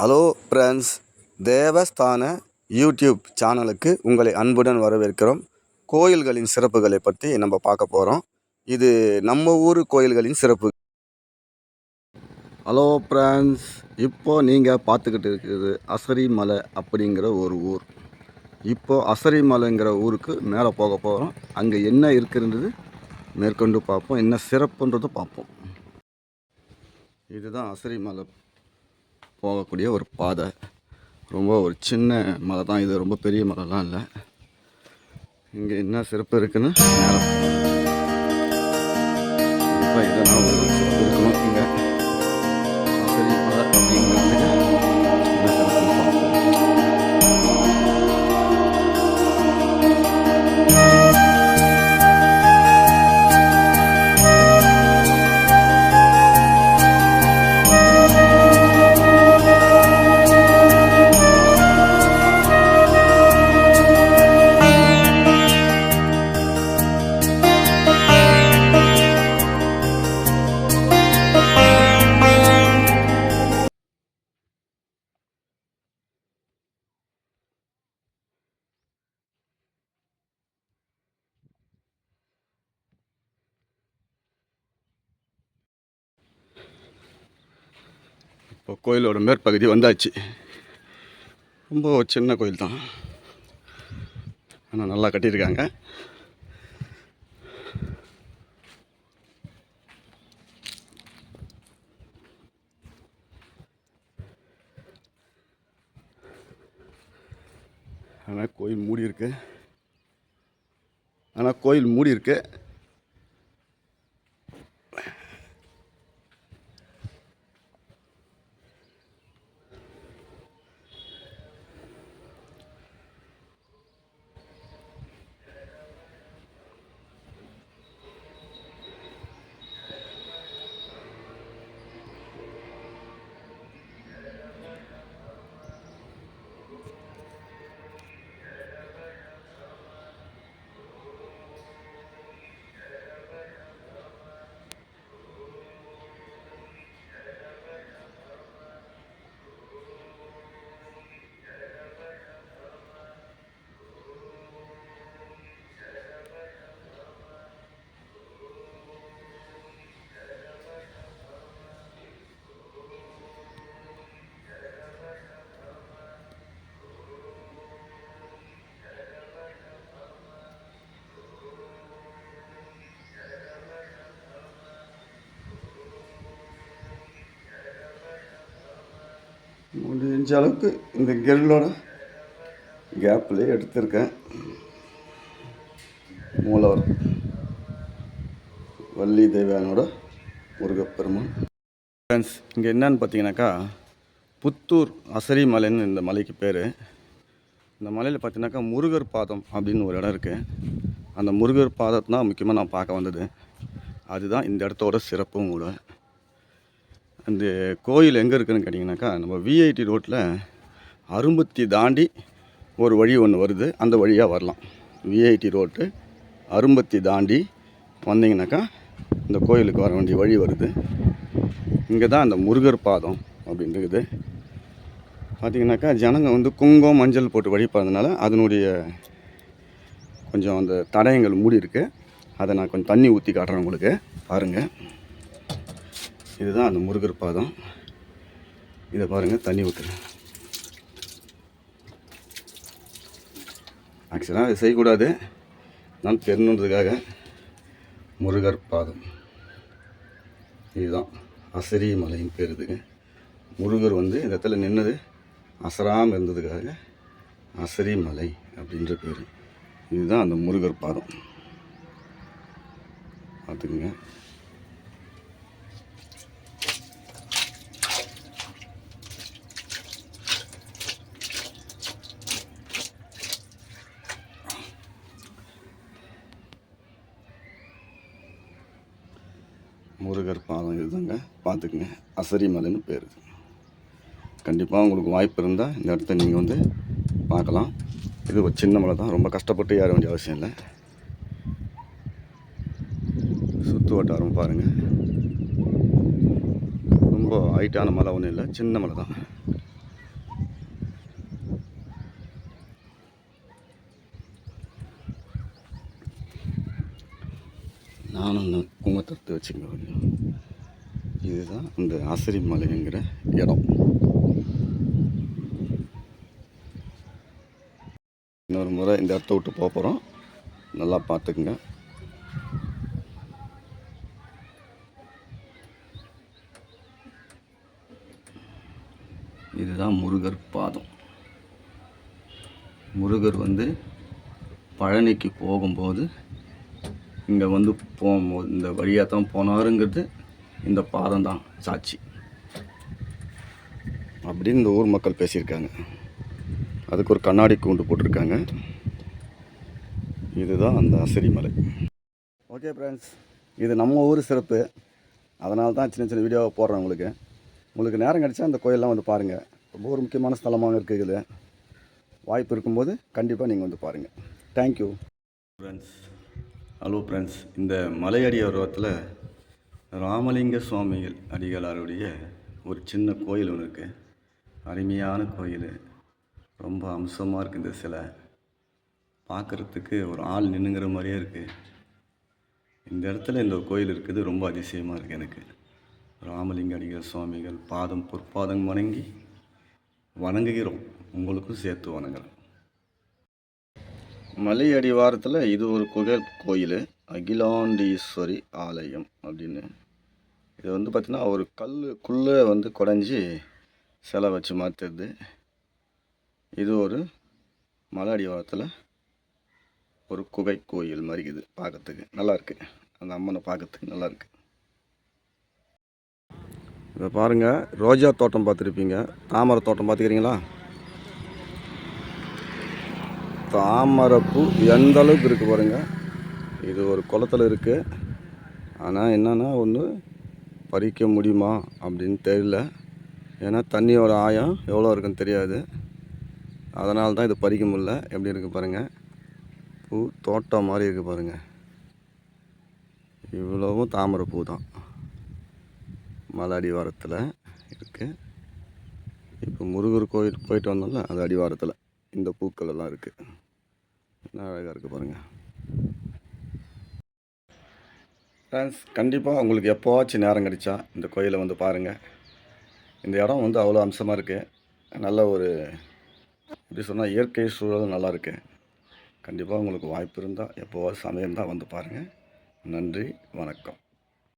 Hello friends தேவஸ்தான YouTube சேனலுக்கு உங்களை அன்புடன் வரவேற்கிறோம். கோயில்களின் சிறப்புகளை பற்றி நம்ம பார்க்க போகிறோம் இது நம்ம ஊர் கோயில்களின் சிறப்பு. ஹலோ ஃப்ரெண்ட்ஸ் இப்போ நீங்கள் பார்த்துக்கிட்டு இருக்கிறது அசரிமலை அப்படிங்கிற ஒரு ஊர். இப்போ அசரிமலைங்கிற ஊருக்கு மேலே போக போகிறோம் அங்கே என்ன இருக்குன்றது மேற்கொண்டு பார்ப்போம். என்ன சிறப்புன்றதை பார்ப்போம். இதுதான் அசரிமலை போகக்கூடிய ஒரு பாதை. ரொம்ப ஒரு சின்ன மலை தான் இது ரொம்ப பெரிய மலைலாம் இல்லை. இங்கே என்ன சிறப்பு இருக்குதுன்னு நேரம் இப்போ கோயிலோட மேற்பகுதி வந்தாச்சு. ரொம்ப சின்ன கோயில் தான் ஆனால் நல்லா கட்டியிருக்காங்க. ஆனால் கோயில் மூடி இருக்கு ஆனால் கோயில் மூடி இருக்கு முடிஞ்ச அளவுக்கு இந்த கெல்லோட கேப்லேயே எடுத்திருக்கேன். மூலவர் வள்ளி தேவியானோட முருகப்பெருமான். ஃப்ரெண்ட்ஸ் இங்கே என்னன்னு பார்த்தீங்கன்னாக்கா புத்தூர் அசரி மலைன்னு இந்த மலைக்கு பேர். இந்த மலையில் பார்த்தீங்கன்னாக்கா முருகர் பாதம் அப்படின்னு ஒரு இடம் இருக்குது அந்த முருகர் பாதத்தை தான் முக்கியமாக நான் பார்க்க வந்தது. அதுதான் இந்த இடத்தோட சிறப்பும் கூட. இந்த கோயில் எங்கே இருக்குதுன்னு கேட்டிங்கனாக்கா நம்ம விஐடி ரோட்டில் அரும்பத்தி தாண்டி ஒரு வழி ஒன்று வருது. அந்த வழியாக வரலாம். விஐடி ரோட்டு அரும்பத்தி தாண்டி வந்தீங்கனாக்கா இந்த கோயிலுக்கு வர வேண்டிய வழி வருது. இங்கே தான் அந்த முருகர் பாதம் அப்படின்றது இருக்குது. பார்த்தீங்கன்னாக்கா ஜனங்க வந்து குங்குமம் மஞ்சள் போட்டு வழிபடுறதுனால அதனுடைய கொஞ்சம் அந்த தடயங்கள் மூடி இருக்குது அதை நான் கொஞ்சம் தண்ணி ஊற்றி காட்டுறேன் உங்களுக்கு. பாருங்கள் இதுதான் அந்த முருகர் பாதம். இதை பாருங்கள் தண்ணி ஊற்றுறேன் ஆக்சுவலாக இது செய்யக்கூடாது. நான் தெரியணுன்றதுக்காக முருகர் பாதம். இதுதான் அசரி மலையின் பேர் இதுங்க முருகர் வந்து இந்த இடத்துல நின்னது அசராமல் இருந்ததுக்காக அசரி மலை அப்படின்ற பேர். இதுதான் அந்த முருகர் பாதம். பார்த்துக்குங்க. முருகர் பாதம் இதுதாங்க பார்த்துக்குங்க. அசரிமலைன்னு பேர் கண்டிப்பாக உங்களுக்கு வாய்ப்பு இருந்தால் இந்த இடத்த நீங்கள் வந்து பார்க்கலாம். இது ஒரு சின்ன மலை தான். ரொம்ப கஷ்டப்பட்டு ஏற வேண்டிய அவசியம் இல்லை. சுற்று வட்டாரம் பாருங்கள் ரொம்ப ஹைட்டான மலை ஒன்றும் இல்லை. சின்ன மலை தான். நானும் சும்மா தடுத்து வச்சுங்க கொஞ்சம் இதுதான் அந்த ஆசிரி மலைங்கிற இடம். இன்னொரு முறை இந்த இடத்த விட்டு போக போகிறோம் நல்லா பார்த்துக்குங்க. இதுதான் முருகர் பாதம். முருகர் வந்து பழனிக்கு போகும்போது இங்கே வந்து போகும்போது இந்த வழியாக தான் போனாருங்கிறது இந்த பாதம் தான் சாட்சி. அப்படின்னு இந்த ஊர் மக்கள் பேசியிருக்காங்க. அதுக்கு ஒரு கண்ணாடி கூண்டு போட்டிருக்காங்க. இதுதான் அந்த அசரி மலை. ஓகே ஃப்ரெண்ட்ஸ் இது நம்ம ஊர் சிறப்பு. அதனால தான் சின்ன சின்ன வீடியோவை போடுறேன் உங்களுக்கு. உங்களுக்கு நேரம் கிடச்சா அந்த கோயிலெலாம் வந்து பாருங்கள் ரொம்ப ஒரு முக்கியமான ஸ்தலமாக இருக்குது இதில். வாய்ப்பு இருக்கும்போது கண்டிப்பாக நீங்கள் வந்து பாருங்கள் தேங்க்யூ ஃப்ரெண்ட்ஸ் ஹலோ ஃப்ரெண்ட்ஸ் இந்த மலையடி உருவத்தில் ராமலிங்க சுவாமிகள் அடிகளாருடைய ஒரு சின்ன கோயில் ஒன்று இருக்குது அருமையான கோயில். ரொம்ப அம்சமாக இருக்குது இந்த சிலை. பார்க்குறதுக்கு ஒரு ஆள் நின்னுங்கிற மாதிரியே இருக்குது இந்த இடத்துல இந்த கோயில் இருக்குது. ரொம்ப அதிசயமாக இருக்குது எனக்கு. ராமலிங்க அடிகள் சுவாமிகள் பாதம் பொற்பாதம் வணங்கி வணங்குகிறோம். உங்களுக்கும் சேர்த்து வணங்குறோம். மலை அடிவாரத்தில் இது ஒரு குகை கோயில். அகிலாண்டீஸ்வரி ஆலயம் அப்படின்னு. இது வந்து பார்த்திங்கன்னா ஒரு கல்லுக்குள்ளே வந்து குடஞ்சி சிலை வச்சு மாற்றுறது இது ஒரு மலை அடிவாரத்தில் ஒரு குகை கோயில் மாதிரி இருக்குது பார்க்கறதுக்கு. நல்லாயிருக்கு அந்த அம்மனை பார்க்கறதுக்கு நல்லாயிருக்கு இதை பாருங்கள் ரோஜா தோட்டம் பார்த்துருப்பீங்க. தாமரை தோட்டம் பார்த்துக்கிறீங்களா? தாமரைப்பூ எந்த அளவுக்கு இருக்குது பாருங்க. இது ஒரு குளத்துல இருக்குது ஆனால் என்னென்னா ஒன்று பறிக்க முடியுமா அப்படின்னு தெரியல. ஏன்னா தண்ணியோட ஆயம் எவ்வளோ இருக்குன்னு தெரியாது. அதனால தான் இது பறிக்க முடியல. எப்படி இருக்குது பாருங்கள் பூ தோட்டம் மாதிரி இருக்குது பாருங்கள் இவ்வளவும் தாமரை பூ தான். மலை அடிவாரத்தில் இருக்குது இப்போ முருகர் கோயில் போயிட்டு வந்தோம்ல அது அடிவாரத்தில். இந்த பூக்கள் எல்லாம் இருக்குது என்ன அழகாக இருக்குது பாருங்கள் ஃப்ரெண்ட்ஸ் கண்டிப்பாக உங்களுக்கு எப்போவாச்சும் நேரம் கிடைச்சா இந்த கோயிலை வந்து பாருங்கள் இந்த இடம் வந்து அவ்வளோ அம்சமாக இருக்குது நல்ல ஒரு எப்படி சொன்னால் இயற்கை சூழல் நல்லாயிருக்கு கண்டிப்பாக உங்களுக்கு வாய்ப்பு இருந்தால் எப்போவாச்சும் சமயம் தான் வந்து பாருங்கள் நன்றி வணக்கம்.